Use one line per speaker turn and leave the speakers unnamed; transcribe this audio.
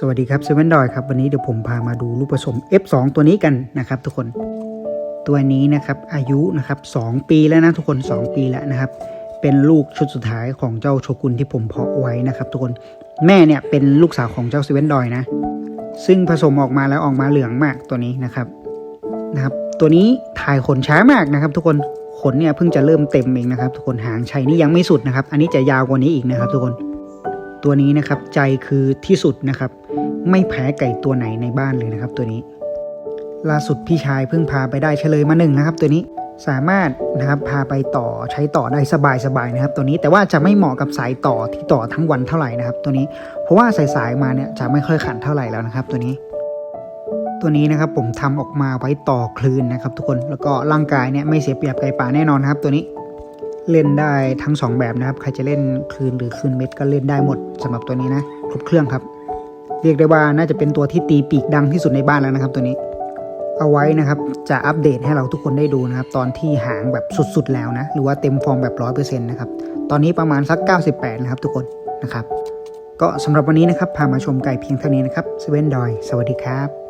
สวัสดีครับเซเว่นดอยครับวันนี้เดี๋ยวผมพามาดูลูกผสม F2 ตัวนี้กันนะครับ ทุกคนตัวนี้นะครับอายุนะครับ2ปีแล้วนะทุกคน 2 ปีแล้วนะครับ เป็นลูกชุดสุดท้ายของเจ้าโชกุนที่ผมเพาะไว้นะครับ ทุกคนแม่เนี่ยเป็นลูกสาวของเจ้าเซเว่นดอยนะ ซึ่งผสมออกมาแล้วออกมาเหลืองมากตัวนี้นะครับนะครับ ตัวนี้ถ่ายขนช้ามากนะครับ ทุกคนขนเนี่ยเพิ่งจะเริ่มเต็มเองนะครับ ทุกคนหางชัยนี่ยังไม่สุดนะครับ อันนี้จะยาวกว่านี้อีกนะครับ ทุกคนตัวนี้นะครับใจคือที่สุดนะครับ ไม่แพ้ไก่ตัวไหนในบ้านเลยนะครับ ตัวนี้ ล่าสุดพี่ชายเพิ่งพาไปได้เฉลยมาหนึ่งนะครับ ตัวนี้สามารถนะครับพาไปต่อใช้ต่อได้สบายๆนะครับ ตัวนี้แต่ว่าจะไม่เหมาะกับสายต่อที่ต่อทั้งวันเท่าไหร่นะครับ ตัวนี้เพราะว่าสายๆมาเนี่ยจะไม่ค่อยขันเท่าไหร่แล้วนะครับ ตัวนี้ ตัวนี้นะครับผมทำออกมาไว้ต่อคลื่นนะครับ ทุกคนแล้วก็ร่างกายเนี่ยไม่เสียเปรียบไก่ป่าแน่นอนนะครับ ตัวนี้เล่นได้ทั้งสองแบบนะครับ ใครจะเล่นคลื่นหรือคลื่นเม็ดก็เล่นได้หมดสำหรับตัวนี้นะครบเครื่องครับ เรียกได้ว่าน่าจะเป็นตัวที่ตีปีกดังที่สุดในบ้านแล้วนะครับตัวนี้ เอาไว้นะครับจะอัปเดตให้เราทุกคนได้ดูนะครับตอนที่หางแบบสุดๆแล้วนะ หรือว่าเต็มฟอร์มแบบร้อยเปอร์เซ็นต์นะครับตอนนี้ประมาณสัก 98 นะครับทุกคนนะครับ ก็สำหรับวันนี้นะครับพามาชมไก่เพียงเท่านี้นะครับเซเว่นดอย สวัสดีครับ